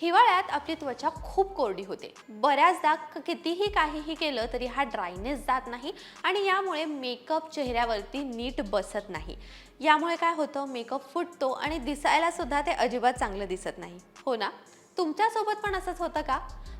हिवाळ्यात आपली त्वचा खूप कोरडी होते. बऱ्याचदा कितीही काहीही केलं तरी हा ड्रायनेस जात नाही आणि यामुळे मेकअप चेहऱ्यावरती नीट बसत नाही. यामुळे काय होतं मेकअप फुटतो आणि दिसायला सुद्धा ते अजिबात चांगलं दिसत नाही. हो ना? तुमच्यासोबत पण असंच होतं का?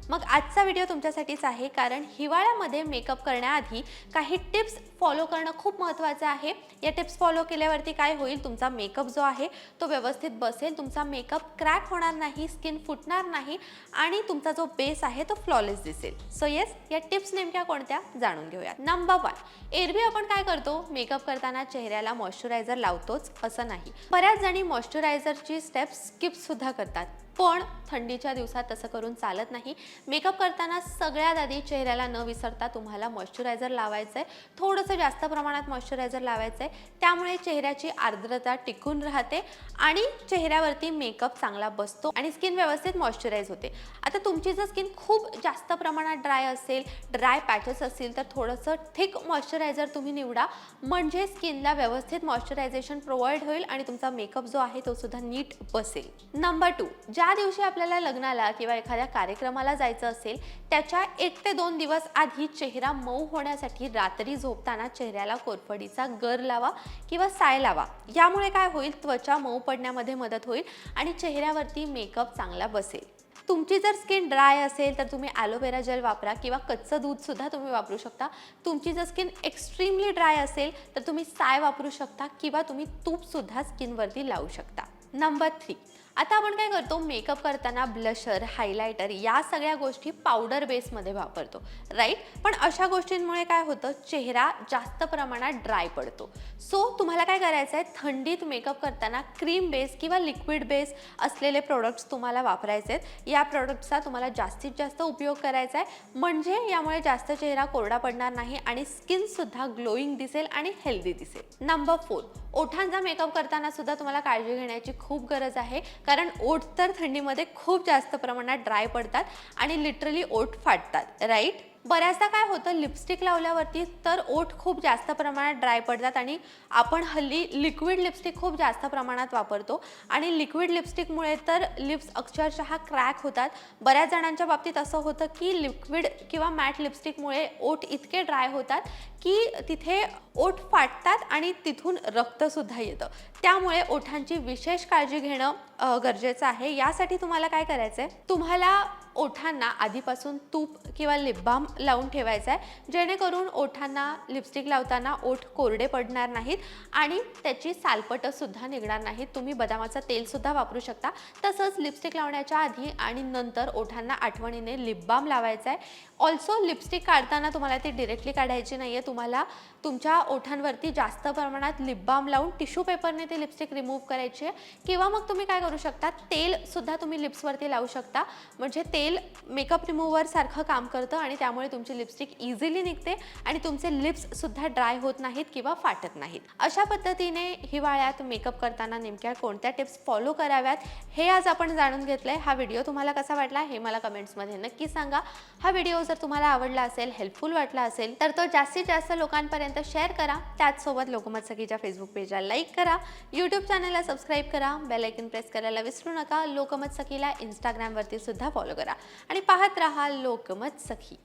मग आजचा व्हिडिओ तुमच्यासाठीच आहे कारण हिवाळ्यामध्ये मेकअप करण्याआधी काही टिप्स फॉलो करणं खूप महत्त्वाचं आहे. या टिप्स फॉलो केल्यावरती काय होईल तुमचा मेकअप जो आहे तो व्यवस्थित बसेल तुमचा मेकअप क्रॅक होणार नाही स्किन फुटणार नाही आणि तुमचा जो बेस आहे तो फ्लॉलेस दिसेल. सो येस या टिप्स नेमक्या कोणत्या जाणून घेऊयात. नंबर वन एरवी आपण काय करतो? मेकअप करताना चेहऱ्याला मॉइश्चरायझर लावतोच असं नाही. बऱ्याच जणी मॉइश्चरायझरची स्टेप्स स्किप सुद्धा करतात. पण थंडीच्या दिवसात तसं करून चालत नाही. मेकअप करताना सगळ्यात आधी चेहऱ्याला न विसरता तुम्हाला मॉइश्चरायझर लावायचं आहे थोडंसं जास्त प्रमाणात मॉइश्चरायझर लावायचं आहे त्यामुळे चेहऱ्याची आर्द्रता टिकून राहते आणि चेहऱ्यावरती मेकअप चांगला बसतो आणि स्किन व्यवस्थित मॉइश्चराईज होते. आता तुमची जर स्किन खूप जास्त प्रमाणात ड्राय असेल ड्राय पॅचेस असतील तर थोडंसं थिक मॉइश्चरायझर तुम्ही निवडा. म्हणजे स्किनला व्यवस्थित मॉइश्चरायझेशन प्रोव्हाइड होईल आणि तुमचा मेकअप जो आहे तो सुद्धा नीट बसेल. नंबर टू ज्या दिवशी आपल्याला लग्नाला किंवा एखाद्या कार्यक्रमाला जायचं असेल त्याच्या एक ते दोन दिवस आधी चेहरा मऊ होण्यासाठी रात्री झोपताना चेहऱ्याला कोरफडीचा गर लावा किंवा साय लावा. यामुळे काय होईल? त्वचा मऊ पडण्यामध्ये मदत होईल आणि चेहऱ्यावरती मेकअप चांगला बसेल. तुमची जर स्किन ड्राय असेल तर तुम्ही ॲलोवेरा जेल वापरा किंवा कच्चं दूधसुद्धा तुम्ही वापरू शकता. तुमची जर स्किन एक्स्ट्रीमली ड्राय असेल तर तुम्ही साय वापरू शकता किंवा तुम्ही तूपसुद्धा स्किनवरती लावू शकता. नंबर थ्री आता आपण काय करतो? मेकअप करताना ब्लशर हायलायटर या सगळ्या गोष्टी पावडर बेसमध्ये वापरतो. राईट पण अशा गोष्टींमुळे काय होतं? चेहरा जास्त प्रमाणात ड्राय पडतो. सो तुम्हाला काय करायचं आहे? थंडीत मेकअप करताना क्रीम बेस किंवा लिक्विड बेस असलेले प्रोडक्ट्स तुम्हाला वापरायचे आहेत. या प्रोडक्ट्सचा तुम्हाला जास्तीत जास्त उपयोग करायचा आहे. म्हणजे यामुळे जास्त चेहरा कोरडा पडणार नाही आणि स्किनसुद्धा ग्लोईंग दिसेल आणि हेल्दी दिसेल. नंबर फोर ओठांचा मेकअप करताना सुद्धा तुम्हाला काळजी घेण्याची खूप गरज आहे. कारण ओट तर थंडीमध्ये खूप जास्त प्रमाणात ड्राय पडतात आणि लिटरली ओट फाटतात राईट बऱ्याचदा काय होतं लिपस्टिक लावल्यावरती तर ओठ खूप जास्त प्रमाणात ड्राय पडतात आणि आपण हल्ली लिक्विड लिपस्टिक खूप जास्त प्रमाणात वापरतो. आणि लिक्विड लिपस्टिकमुळे तर लिप्स अक्षरशः क्रॅक होतात. बऱ्याच जणांच्या बाबतीत असं होतं की लिक्विड किंवा मॅट लिपस्टिकमुळे ओठ इतके ड्राय होतात की तिथे ओठ फाटतात आणि तिथून रक्तसुद्धा येतं. त्यामुळे ओठांची विशेष काळजी घेणं गरजेचं आहे. यासाठी तुम्हाला काय करायचं आहे तुम्हाला ओठांना आधीपासून तूप किंवा लिपबाम लावून ठेवायचा आहे जेणेकरून ओठांना लिपस्टिक लावताना ओठ कोरडे पडणार नाहीत आणि त्याची सालपटंसुद्धा निघणार नाहीत. तुम्ही बदामाचं तेलसुद्धा वापरू शकता. तसंच लिपस्टिक लावण्याच्या आधी आणि नंतर ओठांना आठवणीने लिपबाम लावायचा आहे ऑल्सो लिपस्टिक काढताना तुम्हाला ती डिरेक्टली काढायची नाही आहे तुम्हाला तुमच्या ओठांवरती जास्त प्रमाणात लिप बाम लावून टिश्यू पेपरने ते लिपस्टिक रिमूव्ह करायची आहे. किंवा मग तुम्ही काय करू शकता तेलसुद्धा तुम्ही लिप्सवरती लावू शकता. म्हणजे तेल मेकअप रिमूव्हरसारखं काम करतं आणि त्यामुळे तुमची लिपस्टिक इझिली निघते आणि तुमचे लिप्ससुद्धा ड्राय होत नाहीत किंवा फाटत नाहीत. अशा पद्धतीने हिवाळ्यात मेकअप करताना नेमक्या कोणत्या टिप्स फॉलो कराव्यात हे आज आपण जाणून घेतलं आहे हा व्हिडिओ तुम्हाला कसा वाटला हे मला कमेंट्समध्ये नक्की सांगा. हा व्हिडिओ जर तुम्हाला आवडला असेल हेल्पफुल वाटला असेल तर तो जास्तीत जास्त लोकांपर्यंत शेअर करा. त्याचसोबत लोकमत सखीच्या फेसबुक पेजला लाईक करा. यूट्यूब चॅनलला सबस्क्राईब करा. बेलायकन प्रेस करायला विसरू नका. लोकमत सखीला इंस्टाग्रामवरती सुद्धा फॉलो करा. आणि पाहत राहा लोकमत सखी